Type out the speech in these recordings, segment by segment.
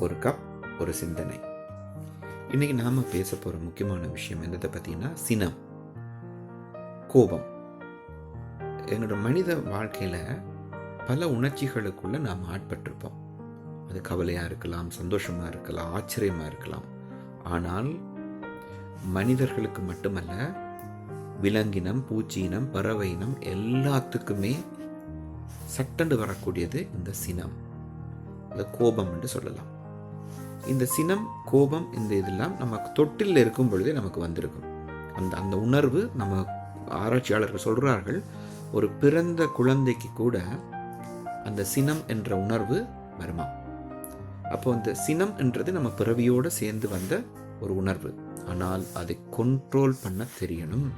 ஒரு கப் ஒரு சிந்தனை. இன்றைக்கி நாம் பேச போகிற முக்கியமான விஷயம் என்னதை பார்த்திங்கன்னா சினம். கோபம். எங்களோட மனித வாழ்க்கையில் பல உணர்ச்சிகளுக்குள்ளே நாம் ஆட்பட்டிருப்போம். அது கவலையாக இருக்கலாம் சந்தோஷமாக இருக்கலாம் ஆச்சரியமாக இருக்கலாம். ஆனால் மனிதர்களுக்கு மட்டுமல்ல விலங்கினம் பூச்சியினம் பறவை இனம் எல்லாத்துக்குமே சட்டண்டு வரக்கூடியது இந்த சினம். இந்த கோபம் என்று சொல்லலாம். இந்த சினம் கோபம் இந்த இதெல்லாம் நமக்கு தொட்டில் இருக்கும் பொழுதே நமக்கு வந்திருக்கும். அந்த அந்த உணர்வு நம்ம ஆராய்ச்சியாளர்கள் சொல்கிறார்கள் ஒரு பிறந்த குழந்தைக்கு கூட அந்த சினம் என்ற உணர்வு வருமா? அப்போ அந்த சினம் என்றது நம்ம பிறவியோடு சேர்ந்து வந்த ஒரு உணர்வு. ஆனால் அதை கண்ட்ரோல் பண்ண தெரியணும்.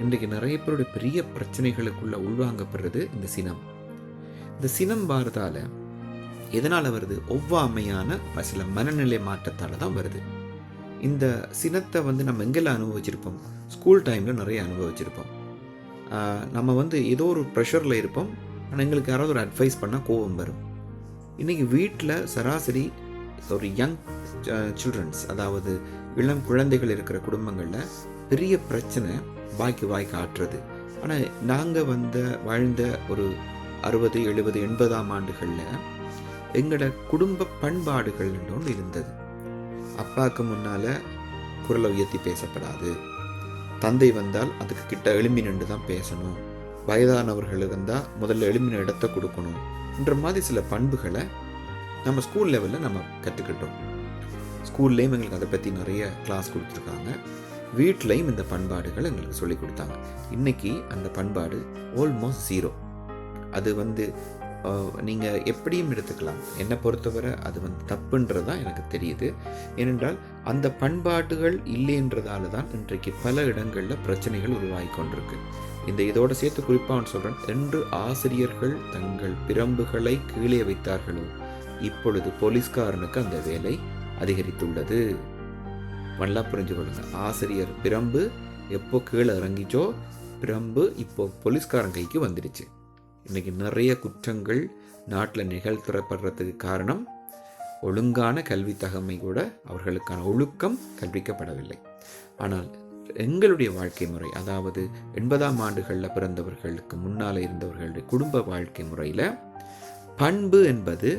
இன்றைக்கு நிறைய பேருடைய பெரிய பிரச்சனைகளுக்குள்ள உள்வாங்கப்படுறது இந்த சினம். இந்த சினம் வாரதால் எதனால் வருது? ஒவ்வாமையான சில மனநிலை மாற்றத்தால் தான் வருது. இந்த சினத்தை வந்து நம்ம எங்கெல்லாம் அனுபவிச்சிருப்போம்? ஸ்கூல் டைமில் நிறைய அனுபவிச்சிருப்போம். நம்ம வந்து ஏதோ ஒரு ப்ரெஷரில் இருப்போம். ஆனால் எங்களுக்கு யாராவது ஒரு அட்வைஸ் பண்ணால் கோபம் வரும். இன்றைக்கி வீட்டில் சராசரி ஒரு யங் சில்ட்ரன்ஸ் அதாவது இளம் குழந்தைகள் இருக்கிற குடும்பங்களில் பெரிய பிரச்சனை வாய்க்கு வாய்க்கு ஆட்டுறது. ஆனால் நாங்கள் வந்த வாழ்ந்த ஒரு அறுபது எழுபது எண்பதாம் ஆண்டுகளில் எங்களோட குடும்ப பண்பாடுகள் ஒன்று இருந்தது. அப்பாவுக்கு முன்னால் குரலை உயர்த்தி பேசப்படாது. தந்தை வந்தால் அதுக்கு கிட்ட எழும்பி நின்று தான் பேசணும். வயதானவர்கள் இருந்தால் முதல்ல எழும்பின இடத்த கொடுக்கணும் என்ற மாதிரி சில பண்புகளை நம்ம ஸ்கூல் லெவலில் நம்ம கற்றுக்கிட்டோம் ஸ்கூல்லேயும் எங்களுக்கு அதை பற்றி நிறைய கிளாஸ் கொடுத்துருக்காங்க. வீட்லேயும் இந்த பண்பாடுகள் எங்களுக்கு சொல்லி கொடுத்தாங்க. இன்றைக்கி அந்த பண்பாடு ஆல்மோஸ்ட் ஜீரோ அது வந்து நீங்கள் எப்படியும் எடுத்துக்கலாம். என்னை பொறுத்தவரை அது வந்து தப்புன்றது தான் எனக்கு தெரியுது. ஏனென்றால் அந்த பண்பாடுகள் இல்லைன்றதால தான் இன்றைக்கு பல இடங்களில் பிரச்சனைகள் உருவாகி கொண்டிருக்கு. இந்த இதோட சேர்த்து குறிப்பாக சொல்கிறேன் என்று ஆசிரியர்கள் தங்கள் பிரம்புகளை கீழே வைத்தார்களோ? இப்பொழுது போலீஸ்காரனுக்கு அந்த வேலை அதிகரித்துள்ளது. நல்லா புரிஞ்சு கொள்ளுங்க. ஆசிரியர் பிரம்பு எப்போ கீழே இறங்கிச்சோ பிரம்பு இப்போ போலீஸ்காரன் கைக்கு வந்துடுச்சு. இன்றைக்கி நிறைய குற்றங்கள் நாட்டில் நிகழ்த்தப்படுறதுக்கு காரணம் ஒழுங்கான கல்வி தகமை கூட அவர்களுக்கான ஒழுக்கம் கற்பிக்கப்படவில்லை. ஆனால் எங்களுடைய வாழ்க்கை முறை அதாவது எண்பதாம் ஆண்டுகளில் பிறந்தவர்களுக்கு முன்னால் இருந்தவர்களுடைய குடும்ப வாழ்க்கை முறையில் பண்பு என்பது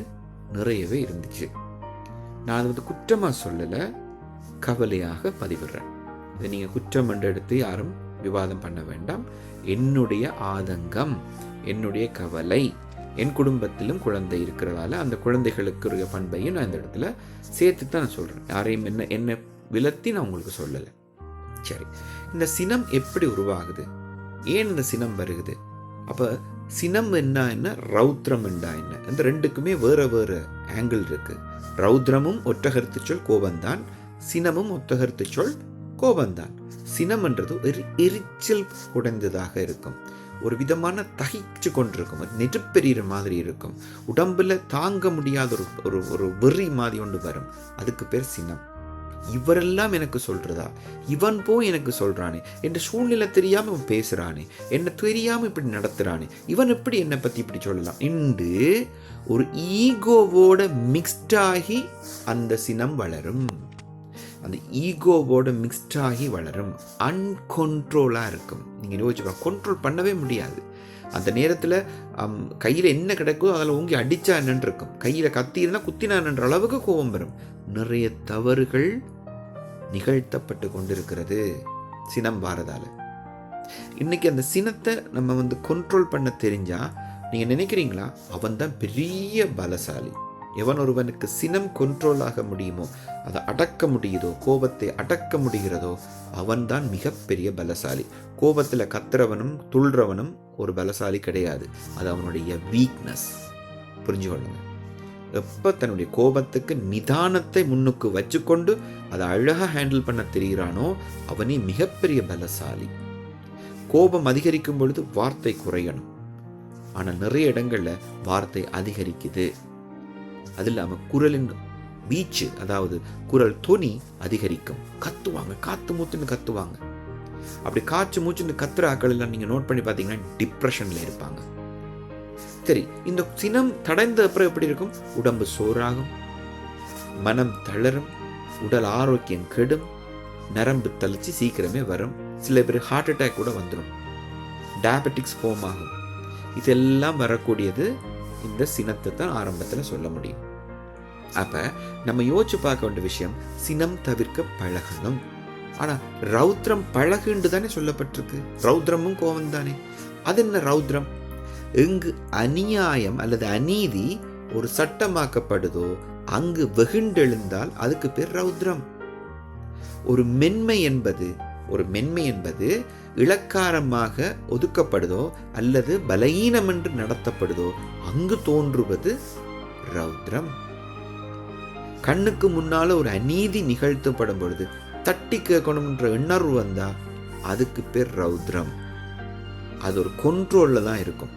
நிறையவே இருந்துச்சு. நான் அதை வந்து குற்றமாக சொல்லலை கவலையாக பதிவிடுறேன். இதை நீங்கள் குற்றம் என்று எடுத்து யாரும் விவாதம் பண்ண வேண்டாம். என்னுடைய ஆதங்கம் என்னுடைய கவலை. என் குடும்பத்திலும் குழந்தை இருக்கிறதால அந்த குழந்தைகளுக்குரிய பண்பையும் நான் இந்த இடத்துல சேர்த்து தான் நான் சொல்கிறேன் யாரையும் என்ன என்ன விலத்தி நான் உங்களுக்கு சொல்லலை. சரி. இந்த சினம் எப்படி உருவாகுது? ஏன் இந்த சினம் வருகுது? அப்போ சினம் என்ன என்ன? ரௌத்ரம் என்ன என்ன? இந்த ரெண்டுக்குமே வேற வேற ஆங்கிள் இருக்கு. ரௌத்ரமும் ஒற்றகருத்து சொல் கோபந்தான். சினமும் ஒத்தகருத்து சொல் கோபந்தான். சினம்ன்றது ஒரு எரிச்சல் குடைந்ததாக இருக்கும். ஒரு விதமான தகிச்சு கொண்டிருக்கும். ஒரு நெருப்பெறிகிற மாதிரி இருக்கும். உடம்புல தாங்க முடியாத ஒரு ஒரு ஒரு வெறி மாதிரி ஒன்று வரும். அதுக்கு பேர் சினம். இவரெல்லாம் எனக்கு சொல்றதா? இவன் போய் எனக்கு சொல்றானே. என் சூழ்நிலை தெரியாமல் இவன் பேசுகிறானே என்னை தெரியாமல் இப்படி நடத்துகிறானே இவன் எப்படி என்னை பற்றி இப்படி சொல்லலாம்? என்று ஒரு ஈகோவோட மிக்ஸ்ட் ஆகி அந்த சினம் வளரும். அந்த ஈகோவோட மிக்ஸ்டாகி வளரும். அன்கொண்ட்ரோலாக இருக்கும். நீங்கள் யோசிச்சு கண்ட்ரோல் பண்ணவே முடியாது. அந்த நேரத்தில் கையில் என்ன கிடைக்கோ அதில் ஓங்கி அடித்தா என்னன்னு இருக்கும். கையில் கத்தினா குத்தினான்ற அளவுக்கு கோபம் வரும். நிறைய தவறுகள் நிகழ்த்தப்பட்டு கொண்டிருக்கிறது சினம் வாரதால். இன்னைக்கு அந்த சினத்தை நம்ம வந்து கண்ட்ரோல் பண்ண தெரிஞ்சால் நீங்கள் நினைக்கிறீங்களா? அவன் தான் பெரிய பலசாலி. எவன் ஒருவனுக்கு சினம் கொண்ட்ரோல் ஆக முடியுமோ அதை அடக்க முடியுதோ கோபத்தை அடக்க முடிகிறதோ அவன்தான் மிகப்பெரிய பலசாலி. கோபத்தில் கத்துறவனும் துள்றவனும் ஒரு பலசாலி கிடையாது. அது அவனுடைய வீக்னஸ் புரிஞ்சு கொள்ளுங்க எப்போ தன்னுடைய கோபத்துக்கு நிதானத்தை முன்னுக்கு வச்சுக்கொண்டு அதை அழகாக ஹேண்டில் பண்ண தெரிகிறானோ அவனே மிகப்பெரிய பலசாலி. கோபம் அதிகரிக்கும் பொழுது வார்த்தை குறையணும். ஆனால் நிறைய இடங்களில் வார்த்தை அதிகரிக்குது. அது இல்லாமல் குரலின் வீச்சு அதாவது குரல் தொனி அதிகரிக்கும். கத்துவாங்க காத்து மூத்துன்னு கத்துவாங்க. அப்படி காய்ச்சி மூச்சுன்னு கத்துற ஆக்கள் எல்லாம் நோட் பண்ணி பார்த்தீங்கன்னா டிப்ரெஷனில் இருப்பாங்க. சரி இந்த சினம் தடைந்த அப்புறம் எப்படி இருக்கும்? உடம்பு சோறாகும் மனம் தளரும் உடல் ஆரோக்கியம் கெடும் நரம்பு தளிச்சு சீக்கிரமே வரும் சில பேர் ஹார்ட் அட்டாக் கூட வந்துடும் டயபெட்டிக்ஸ் ஃபோம் ஆகும். இதெல்லாம் வரக்கூடியது இந்த சினத்தை தான் ஆரம்பத்தில் சொல்ல முடியும். அப்ப நம்ம யோசிச்சு பார்க்க வேண்டிய விஷயம் சினம் தவிர்க்க பழகணும். ஆனா ரௌத்ரம் பழகுண்டு தானே சொல்லப்பட்டிருக்கு. ரௌத்ரமும் கோபம் தானே. அது என்ன ரௌத்ரம்? எங்கு அநியாயம் அல்லது அநீதி ஒரு சட்டமாக்கப்படுதோ அங்கு வெகுண்டெழுந்தால் அதுக்கு பேர் ரௌத்ரம். ஒரு மென்மை என்பது ஒரு மென்மை என்பது இளக்காரமாக ஒதுக்கப்படுதோ அல்லது பலகீனம் என்று நடத்தப்படுதோ அங்கு தோன்றுவது ரௌத்ரம். கண்ணுக்கு முன்னால் ஒரு அநீதி நிகழ்த்தப்படும் பொழுது தட்டி கேட்கணும்ன்ற உணர்வு வந்தால் அதுக்கு பேர் ரௌத்ரம். அது ஒரு கொண்ட்ரோலில் தான் இருக்கும்.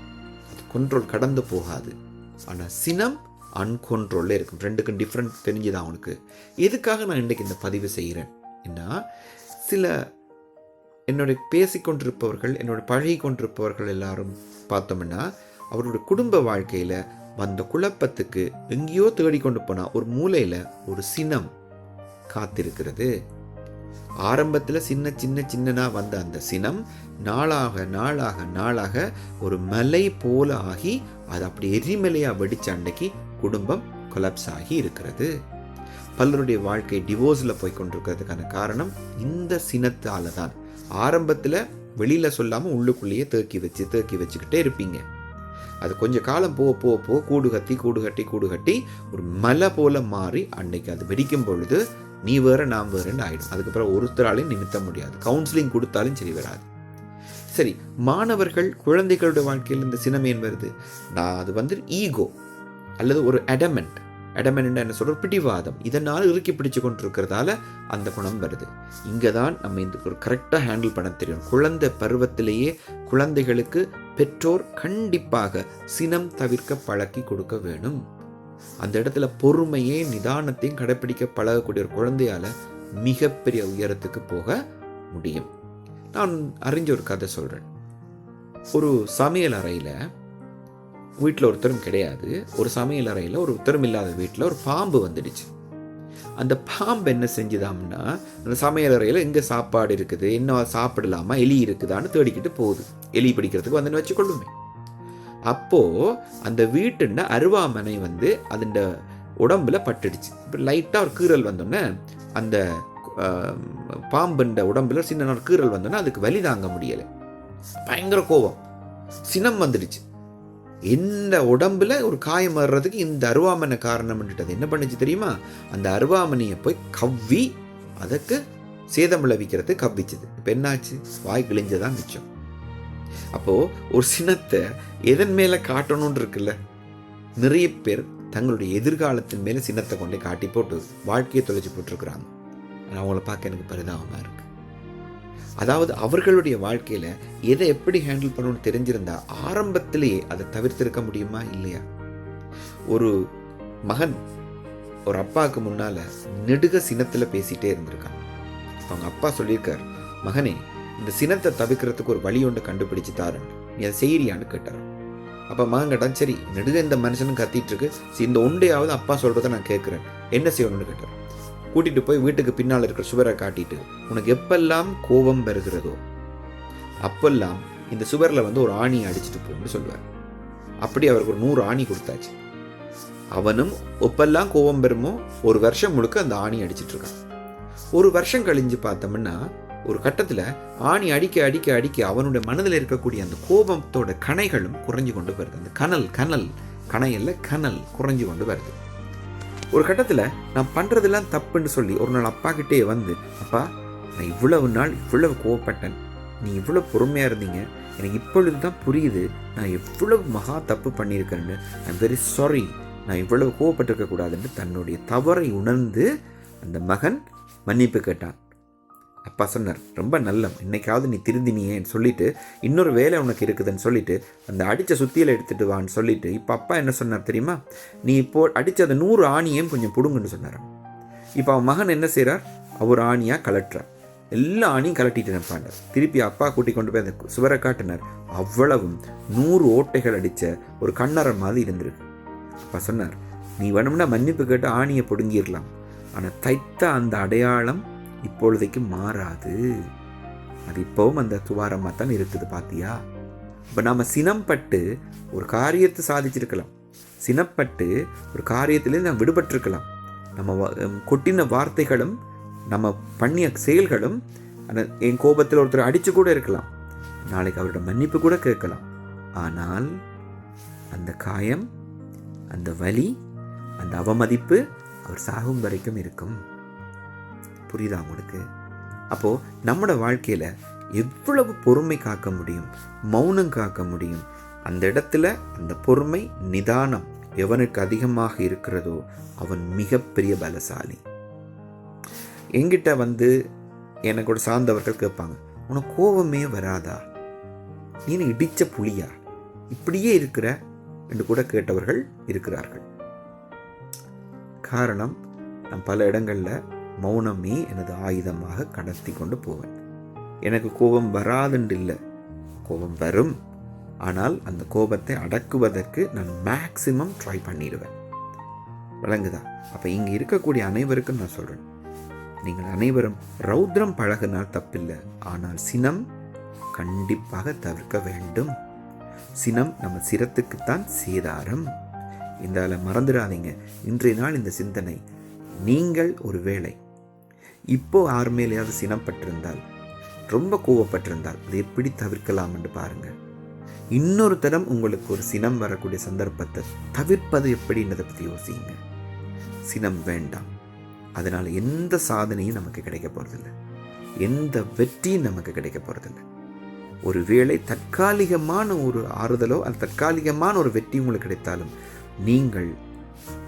அது கொண்ட்ரோல் கடந்து போகாது. ஆனால் சினம் அன்கொண்ட்ரோலில் இருக்கும். ரெண்டுக்கும் டிஃப்ரெண்ட் தெரிஞ்சுதான் அவனுக்கு எதுக்காக நான் இன்றைக்கு இந்த பதிவு செய்கிறேன்? ஏன்னா சில என்னுடைய பேசிக்கொண்டிருப்பவர்கள் என்னோட பழகி கொண்டிருப்பவர்கள் எல்லாரும் பார்த்தோம்னா அவருடைய குடும்ப வாழ்க்கையில் வந்த குழப்பத்துக்கு எங்கேயோ தேடிக்கொண்டு போனால் ஒரு மூலையில் ஒரு சினம் காத்திருக்கிறது. ஆரம்பத்தில் சின்ன சின்ன சின்னனாக வந்த அந்த சினம் நாளாக நாளாக நாளாக ஒரு மலை போல ஆகி அது அப்படி எரிமலையாக வெடிச்ச அன்னைக்கு குடும்பம் கொலப்ஸ் ஆகி இருக்கிறது. பலருடைய வாழ்க்கை டிவோர்ஸில் போய் கொண்டிருக்கிறதுக்கான காரணம் இந்த சினத்தால் தான். ஆரம்பத்தில் வெளியில் சொல்லாமல் உள்ளுக்குள்ளேயே தேக்கி வச்சு தேக்கி வச்சுக்கிட்டே இருப்பீங்க. அது கொஞ்ச காலம் போக போக போக கூடு கட்டி கூடு கட்டி கூடு கட்டி ஒரு மலை போல மாறி அன்னைக்கு அது வெடிக்கும் பொழுது நீ வேற நாம் வேறுன்னு ஆகிடும் அதுக்கப்புறம் ஒருத்தராலையும் நிமித்த முடியாது. கவுன்சிலிங் கொடுத்தாலும் சரி வராது. சரி மாணவர்கள் குழந்தைகளுடைய வாழ்க்கையில் இந்த சினமேன் வருது? நான் அது வந்து ஈகோ அல்லது ஒரு அடமெண்ட் அடமெண்ட் என்ன சொல்கிற பிடிவாதம். இதனால் இறுக்கி பிடிச்சு கொண்டிருக்கிறதால அந்த குணம் வருது. இங்கே தான் நம்ம இந்த ஒரு கரெக்டாக ஹேண்டில் பண்ண தெரியும். குழந்தை பருவத்திலேயே குழந்தைகளுக்கு பெற்றோர் கண்டிப்பாக சினம் தவிர்க்க பழக்கி கொடுக்க வேணும் அந்த இடத்துல பொறுமையே நிதானத்தையும் கடைப்பிடிக்க பழகக்கூடிய ஒரு குழந்தையால் மிகப்பெரிய உயரத்துக்கு போக முடியும். நான் அறிஞ்ச ஒரு கதை சொல்கிறேன் ஒரு சமையல் அறையில் வீட்டில் ஒருத்தரும் கிடையாது. ஒரு சமையல் அறையில் ஒரு உத்தரம் இல்லாத வீட்டில் ஒரு பாம்பு வந்துடுச்சு. அந்த பாம்பு என்ன செஞ்சுதாம்னா அந்த சமையல் அறையில் எங்கே சாப்பாடு இருக்குது என்ன சாப்பிடலாமா எலி இருக்குதான்னு தேடிக்கிட்டு போகுது. எலி பிடிக்கிறதுக்கு வந்து வச்சுக்கொள்ளுமே. அப்போது அந்த வீட்டுண்ட அருவாமனை வந்து அதன் உடம்புல பட்டுடுச்சு. இப்போ லைட்டாக ஒரு கீறல் வந்தோடனே அந்த பாம்புண்ட உடம்புல சின்ன ஒரு கீறல் வந்தோடனே அதுக்கு வலி தாங்க முடியலை. பயங்கர கோபம் சினம் வந்துடுச்சு. இந்த உடம்புல ஒரு காயம் வர்றதுக்கு இந்த அருவாமனை காரணம்ன்றது என்ன பண்ணுச்சு தெரியுமா? அந்த அருவாமனையை போய் கவ்வி அதுக்கு சேதம் விளைவிக்கிறது கவ்விச்சது. இப்போ என்னாச்சு? வாய் கிழிஞ்சதான் மிச்சம். அப்போது ஒரு சினத்தை எதன் மேலே காட்டணும்னு இருக்குல்ல? நிறைய பேர் தங்களுடைய எதிர்காலத்தின் மேலே சின்னத்தை கொண்டே காட்டி போட்டு வாழ்க்கையை தொலைச்சி போட்டிருக்கிறாங்க. அவங்கள பார்க்க எனக்கு பரிதாபமாக இருக்குது அதாவது அவர்களுடைய வாழ்க்கையில எதை எப்படி ஹேண்டில் பண்ணணும்னு தெரிஞ்சிருந்தா ஆரம்பத்திலேயே அதை தவிர்த்திருக்க முடியுமா இல்லையா? ஒரு மகன் ஒரு அப்பாவுக்கு முன்னால நெடுக சினத்துல பேசிட்டே இருந்திருக்கான். அவங்க அப்பா சொல்லியிருக்கார் மகனே இந்த சினத்தை தவிர்க்கிறதுக்கு ஒரு வழி ஒன்று கண்டுபிடிச்சு தாருன்னு. நீ அதை செய்யறியான்னு கேட்டார். அப்போ மகன் கேட்டான் சரி நெடுக இந்த மனுஷனும் கத்திட்டு இருக்கு. இந்த உண்டையாவது அப்பா சொல்றதை நான் கேட்குறேன். என்ன செய்யணும்னு? கேட்டார். கூட்டிட்டு போய் வீட்டுக்கு பின்னால் இருக்கிற சுவரை காட்டிட்டு உனக்கு எப்பெல்லாம் கோபம் வருகிறதோ அப்பெல்லாம் இந்த சுவரில் வந்து ஒரு ஆணி அடிச்சுட்டு போன்னு சொல்லுவார். அப்படி அவருக்கு ஒரு நூறு ஆணி கொடுத்தாச்சு. அவனும் எப்பெல்லாம் கோபம் பெறுமோ ஒரு வருஷம் முழுக்க அந்த ஆணி அடிச்சிட்டு இருக்கான். ஒரு வருஷம் கழிஞ்சு பார்த்தோம்னா ஒரு கட்டத்தில் ஆணி அடிக்க அடிக்க அடிக்க அவனுடைய மனதில் இருக்கக்கூடிய அந்த கோபத்தோட கணைகளும் குறைஞ்சு கொண்டு வருது. அந்த கனல் கனல் கணையல்ல கனல் குறைஞ்சு கொண்டு வருது. ஒரு கட்டத்தில் நான் பண்ணுறதெல்லாம் தப்புன்னு சொல்லி ஒரு நாள் அப்பா கிட்டே வந்து அப்பா நான் இவ்வளவு நாள் இவ்வளவு கோவப்பட்டேன். நீ இவ்வளோ பொறுமையாக இருந்தீங்க. எனக்கு இப்பொழுது தான் புரியுது நான் எவ்வளவு மகா தப்பு பண்ணியிருக்கேன்னு ஐ வெரி சாரி நான் இவ்வளவு கோவப்பட்டிருக்க கூடாதுன்னு தன்னுடைய தவறை உணர்ந்து அந்த மகன் மன்னிப்பு கேட்டான். அப்பா சொன்னார் ரொம்ப நல்லம். இன்னைக்காவது நீ திருந்தினியேன்னு சொல்லிட்டு இன்னொரு வேலை உனக்கு இருக்குதுன்னு சொல்லிட்டு அந்த அடித்த சுத்தியில் எடுத்துட்டு வான்னு சொல்லிட்டு இப்போ அப்பா என்ன சொன்னார் தெரியுமா? நீ இப்போ அடித்த அந்த நூறு ஆணியையும் கொஞ்சம் பிடுங்குன்னு சொன்னாராம். இப்போ அவன் மகன் என்ன செய்கிறார் அவர் ஆணியாக கலட்டுறார் எல்லா ஆணியும் கலட்டிட்டு நிற்பாண்டார் திருப்பி அப்பா கூட்டி கொண்டு போய் அந்த சுவரை காட்டினார். அவ்வளவும் நூறு ஓட்டைகள் அடித்த ஒரு கண்ணறை மாதிரி இருந்திருக்கு. அப்பா சொன்னார் நீ வேணும்னா மன்னிப்பு கேட்டு ஆணியை பிடுங்கிடலாம் ஆனால் தைத்த அந்த அடையாளம் இப்பொழுதைக்கு மாறாது. அது இப்போவும் அந்த துவாரமாக தான் இருக்குது பார்த்தியா இப்போ நாம் சினம்பட்டு ஒரு காரியத்தை சாதிச்சிருக்கலாம். சினப்பட்டு ஒரு காரியத்திலேருந்து நாம் விடுபட்டிருக்கலாம். நம்ம வ- கொட்டின வார்த்தைகளும் நம்ம பண்ணிய செயல்களும் அந்த என் கோபத்தில் ஒருத்தர் அடித்து கூட இருக்கலாம். நாளைக்கு அவரோட மன்னிப்பு கூட கேட்கலாம். ஆனால் அந்த காயம் அந்த வலி அந்த அவமதிப்பு அவர் சாகும் வரைக்கும் இருக்கும். புரியுதா உங்களுக்கு? அப்போ நம்மளோட வாழ்க்கையில எவ்வளவு பொறுமை காக்க முடியும்? மௌனம் காக்க முடியும்? அந்த இடத்துல அந்த பொறுமை நிதானம் எவனுக்கு அதிகமாக இருக்கிறதோ அவன் மிகப்பெரிய பலசாலி. என்கிட்ட வந்து எனக்கு ஒரு சார்ந்தவர்கள் கேட்பாங்க உனக்கு கோபமே வராதா? நீ இடித்த புளியா புலியா? இப்படியே இருக்கிற? என்று கூட கேட்டவர்கள் இருக்கிறார்கள். காரணம் நான் பல இடங்களில் மௌனமே எனது ஆயுதமாக கடத்தி கொண்டு போவேன். எனக்கு கோபம் வராதுண்டு இல்லை கோபம் வரும். ஆனால் அந்த கோபத்தை அடக்குவதற்கு நான் மேக்சிமம் ட்ரை பண்ணிடுவேன். விளங்குதா? அப்போ இங்கே இருக்கக்கூடிய அனைவருக்கும் நான் சொல்கிறேன் நீங்கள் அனைவரும் ரௌத்ரம் பழகினால் தப்பில்லை. ஆனால் சினம் கண்டிப்பாக தவிர்க்க வேண்டும். சினம் நம்ம சிரத்துக்குத்தான் சேதாரம். இந்த மறந்துடாதீங்க. இன்றைய நாள் இந்த சிந்தனை நீங்கள் ஒரு வேளை. இப்போ யார் மேலேயாவது சினப்பட்டிருந்தால் ரொம்ப கோவப்பட்டிருந்தால் அதை எப்படி தவிர்க்கலாம் என்று பாருங்கள் இன்னொரு தரம் உங்களுக்கு ஒரு சினம் வரக்கூடிய சந்தர்ப்பத்தை தவிர்ப்பது எப்படின்றதை பற்றி யோசிங்க. சினம் வேண்டாம். அதனால் எந்த சாதனையும் நமக்கு கிடைக்க போகிறதில்ல எந்த வெற்றியும் நமக்கு கிடைக்க போகிறதில்ல ஒருவேளை தற்காலிகமான ஒரு ஆறுதலோ அல்லது தற்காலிகமான ஒரு வெற்றி உங்களுக்கு கிடைத்தாலும் நீங்கள்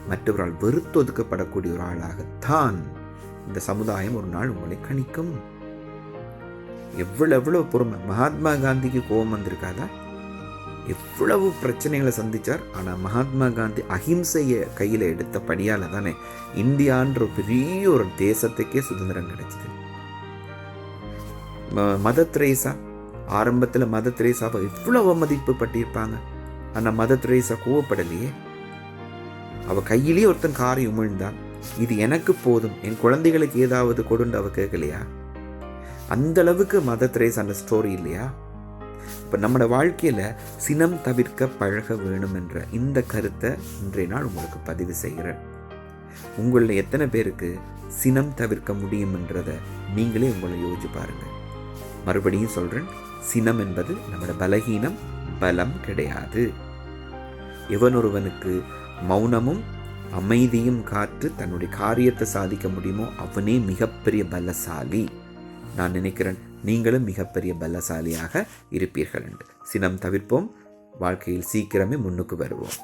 மற்றவரால் வெறுத்து ஒதுக்கப்படக்கூடிய ஒரு ஆளாகத்தான் இந்த சமுதாயம் ஒரு நாள் உங்களை கணிக்கும். எவ்வளவு எவ்வளவு பொறுமை. மகாத்மா காந்திக்கு கோபம் வந்திருக்காதா? எவ்வளவு பிரச்சனைகளை சந்தித்தார் ஆனால் மகாத்மா காந்தி அஹிம்சையை கையில் எடுத்த படியால் தானே இந்தியான்ற பெரிய ஒரு தேசத்துக்கே சுதந்திரம் கிடைச்சிது. ம- திரேசா ஆரம்பத்தில் மத திரேசாவை எவ்வளவு அவமதிப்பு பட்டிருப்பாங்க. ஆனால் மத திரேசா கோவப்படலையே. அவள் கையிலேயே ஒருத்தன் காரை உமிழ்ந்தான் இது எனக்கு போதும் என் குழந்தைகளுக்கு ஏதாவது கொடுண்டு அவ கேட்கலையா? அந்த அளவுக்கு மதர் திரேஸ் அந்த ஸ்டோரி இல்லையா? இப்போ நம்மளோட வாழ்க்கையில் சினம் தவிர்க்க பழக வேணும் என்ற இந்த கருத்தை இன்றைய நாள் உங்களுக்கு பதிவு செய்கிறேன். உங்களில் எத்தனை பேருக்கு சினம் தவிர்க்க முடியும்ன்றதை நீங்களே உங்களை யோசிச்சு பாருங்கள் மறுபடியும் சொல்கிறேன் சினம் என்பது நம்மளோட பலகீனம் பலம் கிடையாது. எவனொருவனுக்கு மௌனமும் அமைதியும் காற்று தன்னுடைய காரியத்தை சாதிக்க முடியுமோ அவனே மிகப்பெரிய பலசாலி. நான் நினைக்கிறேன் நீங்களும் மிகப்பெரிய பலசாலியாக இருப்பீர்கள் என்று. சினம் தவிர்ப்போம். வாழ்க்கையில் சீக்கிரமே முன்னுக்கு வருவோம்.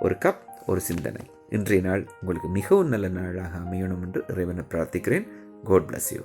ஒரு கப் ஒரு சிந்தனை. இன்றைய நாள் உங்களுக்கு மிகவும் நல்ல நாளாக அமையணும் என்று இறைவனை பிரார்த்திக்கிறேன். God bless you